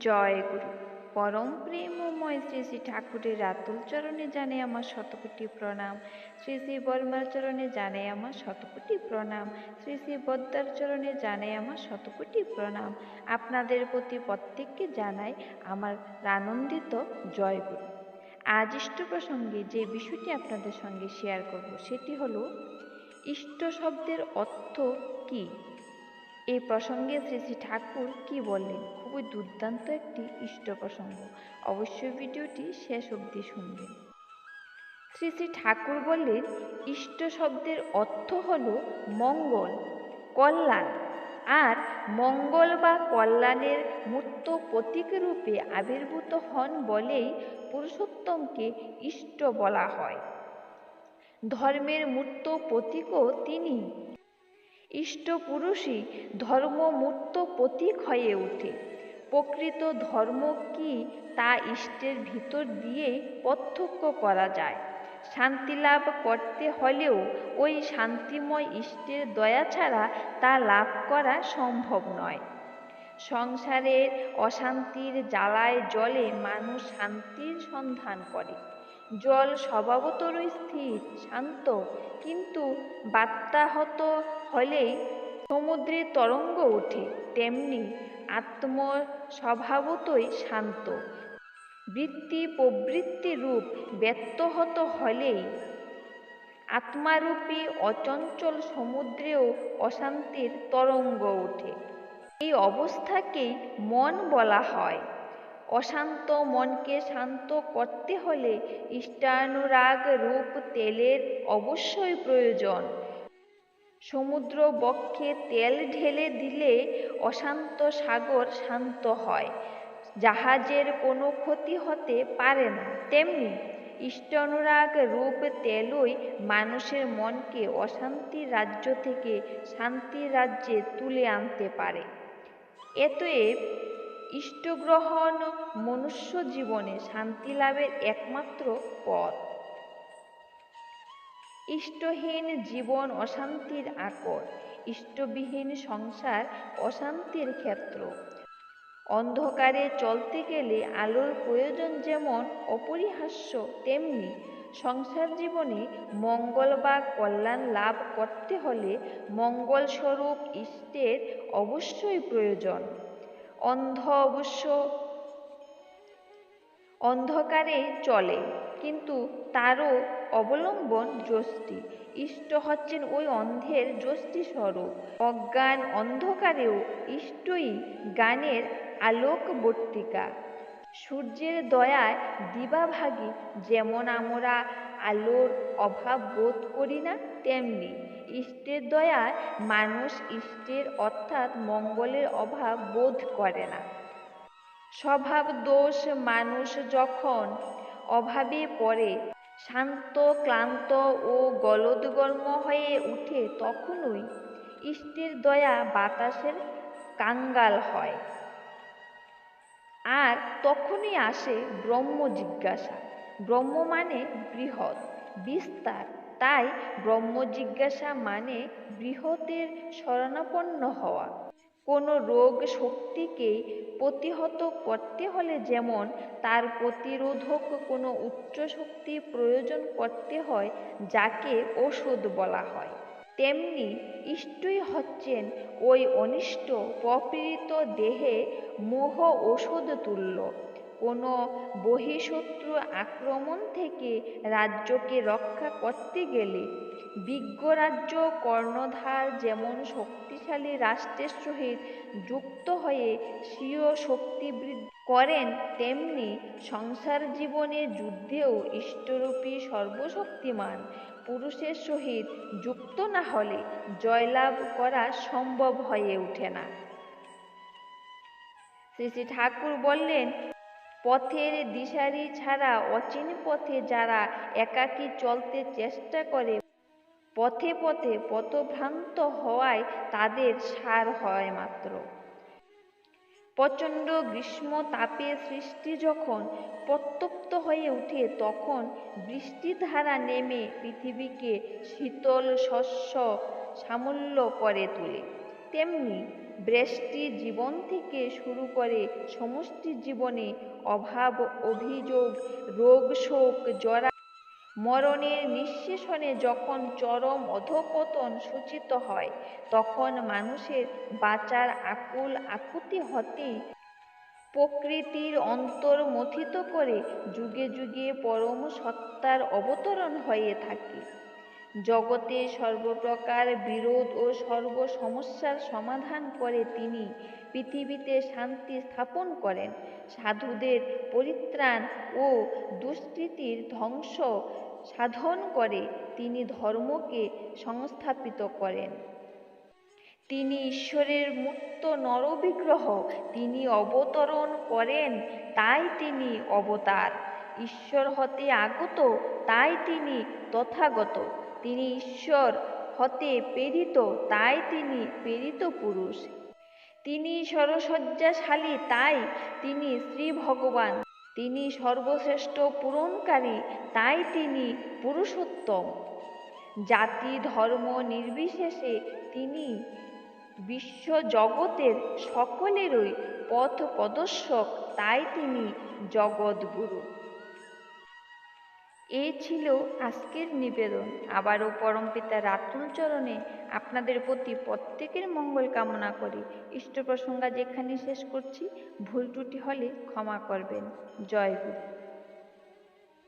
জয় গুরু। পরম প্রেমময় শ্রী শ্রী ঠাকুরের রাতুল চরণে জানে আমার শতকোটি প্রণাম। শ্রী শ্রী বর্মার চরণে জানে আমার শতকোটি প্রণাম। শ্রী শ্রী বদ্দার চরণে জানে আমার শতকোটি প্রণাম। আপনাদের প্রতি প্রত্যেককে জানাই আমার আনন্দিত জয় গুরু। আজ ইষ্ট প্রসঙ্গে যে বিষয়টি আপনাদের সঙ্গে শেয়ার করব, সেটি হলো, ইষ্ট শব্দের অর্থ কী? এই প্রসঙ্গে শ্রী শ্রী ঠাকুর কি বললেন? খুবই দুর্দান্ত একটি ইষ্ট প্রসঙ্গ। অবশ্যই ভিডিওটি শেষ অবধি শুনবেন। শ্রী শ্রী ঠাকুর বললেন, ইষ্ট শব্দের অর্থ হল মঙ্গল, কল্যাণ। আর মঙ্গল বা কল্যাণের মূর্ত প্রতীক রূপে আবির্ভূত হন বলেই পুরুষোত্তমকে ইষ্ট বলা হয়। ধর্মের মূর্ত প্রতীকও তিনি। ইষ্টপুরুষই ধর্মমূর্ত প্রতীক হয়ে ওঠে। প্রকৃত ধর্ম কি তা ইষ্টের ভিতর দিয়েই প্রত্যক্ষ করা যায়। শান্তি লাভ করতে হলেও ওই শান্তিময় ইষ্টের দয়া ছাড়া তা লাভ করা সম্ভব নয়। সংসারের অশান্তির জ্বালায় জলে মানুষ শান্তির সন্ধান করে। জল স্বভাবতরই স্থির, শান্ত। কিন্তু বাত্যাহত হলেই সমুদ্রে তরঙ্গ ওঠে, তেমনি আত্ম স্বভাবতই শান্ত। বৃত্তি প্রবৃত্তি রূপ ব্যত্যহত হলেই আত্মারূপী অচঞ্চল সমুদ্রেও অশান্তির তরঙ্গ ওঠে। এই অবস্থাকেই মন বলা হয়। অশান্ত মনকে শান্ত করতে হলে ইষ্টানুরাগ রূপ তেলের অবশ্যই প্রয়োজন। সমুদ্র বক্ষে তেল ঢেলে দিলে অশান্ত সাগর শান্ত হয়, জাহাজের কোনো ক্ষতি হতে পারে না। তেমনি ইষ্টানুরাগ রূপ তেলই মানুষের মনকে অশান্তির রাজ্য থেকে শান্তির রাজ্যে তুলে আনতে পারে। এতএব ইষ্টগ্রহণ মনুষ্য জীবনে শান্তি লাভের একমাত্র পথ। ইষ্টহীন জীবন অশান্তির আকর, ইষ্টবিহীন সংসার অশান্তির ক্ষেত্র। অন্ধকারে চলতে গেলে আলোর প্রয়োজন যেমন অপরিহাস্য, তেমনি সংসার জীবনে মঙ্গল বা কল্যাণ লাভ করতে হলে মঙ্গলস্বরূপ ইষ্টের অবশ্যই প্রয়োজন। অন্ধ অবশ্য অন্ধকারে চলে, কিন্তু তারও অবলম্বন যষ্টি ইষ্ট হচ্ছেন ওই অন্ধের যষ্টি স্বরূপ। অজ্ঞান অন্ধকারেও ইষ্টই গানের আলোকবর্তিকা। সূর্যের দয়ায় দিবাভাগী, যেমন আমরা আলোর অভাব বোধ করি না, তেমনি ইষ্টের দয়ায় মানুষ ইষ্টের অর্থাৎ মঙ্গলের অভাব বোধ করে না। স্বভাব দোষ মানুষ যখন অভাবে পড়ে, শান্ত, ক্লান্ত ও গলদগর্ম হয়ে উঠে, তখনই ইষ্টের দয়া বাতাসের কাঙ্গাল হয়। আর তখনই আসে ব্রহ্ম জিজ্ঞাসা। ব্রহ্ম মানে বৃহৎ, বিস্তার। তাই ব্রহ্ম জিজ্ঞাসা মানে বৃহতের শরণাপন্ন হওয়া। কোনো রোগ শক্তিকে প্রতিহত করতে হলে যেমন তার প্রতিরোধক কোনো উচ্চ শক্তি প্রয়োজন করতে হয়, যাকে ওষুধ বলা হয়। তেমনি ইষ্টই হচ্ছেন ওই অনিষ্ট প্রপীড়িত দেহে মোহ ওষুধ তুল্য কোনো বহিঃশত্রু আক্রমণ থেকে রাজ্যকে রক্ষা করতে গেলে বিজ্ঞরাজ্য কর্ণধার যেমন শক্তিশালী রাষ্ট্রের সহিত যুক্ত হয়ে স্বীয় শক্তি বৃদ্ধি করেন, তেমনি সংসার জীবনের যুদ্ধেও ইষ্টরূপী সর্বশক্তিমান পুরুষের সহিত যুক্ত না হলে জয়লাভ করা সম্ভব হয়ে ওঠে না। শ্রী শ্রী ঠাকুর বললেন পথের দিশারি ছাড়া অচিন পথে যারা একাকী চলতে চেষ্টা করে, পথে পথে পথভ্রান্ত হওয়ায় তাদের সার হয় মাত্র। প্রচণ্ড গ্রীষ্ম তাপে সৃষ্টি যখন প্রত্যপ্ত হয়ে ওঠে তখন বৃষ্টিধারা নেমে পৃথিবীকে শীতল শস্য সামল্য করে তোলে। তেমনি ব্যষ্টি জীবন থেকে শুরু করে সমষ্টি জীবনে অভাব, অভিযোগ, রোগ, শোক, জরা, মরণের নিঃশেষণে যখন চরম অধপতন সূচিত হয়, তখন মানুষের বাঁচার আকুল আকুতি হতেই প্রকৃতির অন্তর মথিত করে যুগে যুগে পরম সত্তার অবতরণ হয়ে থাকে। জগতে সর্বপ্রকার বিরোধ ও সর্ব সমস্যার সমাধান করে তিনি পৃথিবীতে শান্তি স্থাপন করেন। সাধুদের পরিত্রাণ ও দুষ্কৃতির ধ্বংস সাধন করে তিনি ধর্মকে সংস্থাপিত করেন। তিনি ঈশ্বরের মূর্ত নরবিগ্রহ তিনি অবতরণ করেন, তাই তিনি অবতার। ঈশ্বর হতে আগত, তাই তিনি তথাগত। তিনি ঈশ্বর হতে প্রেরিত, তাই তিনি প্রেরিত পুরুষ। তিনি সরসজ্জাশালী তাই তিনি শ্রী ভগবান তিনি সর্বশ্রেষ্ঠ পূরণকারী, তাই তিনি পুরুষোত্তম। জাতি, ধর্ম নির্বিশেষে তিনি বিশ্ব জগতের সকলেরই পথ প্রদর্শক তাই তিনি জগৎগুরু এই ছিল আজকের নিবেদন। আবারও পরমপিতা রাতুল চরণে আপনাদের প্রতি প্রত্যেকের মঙ্গল কামনা করি। ইষ্ট প্রসঙ্গা যেখানে শেষ করছি, ভুল ত্রুটি হলে ক্ষমা করবেন। জয় গুরু।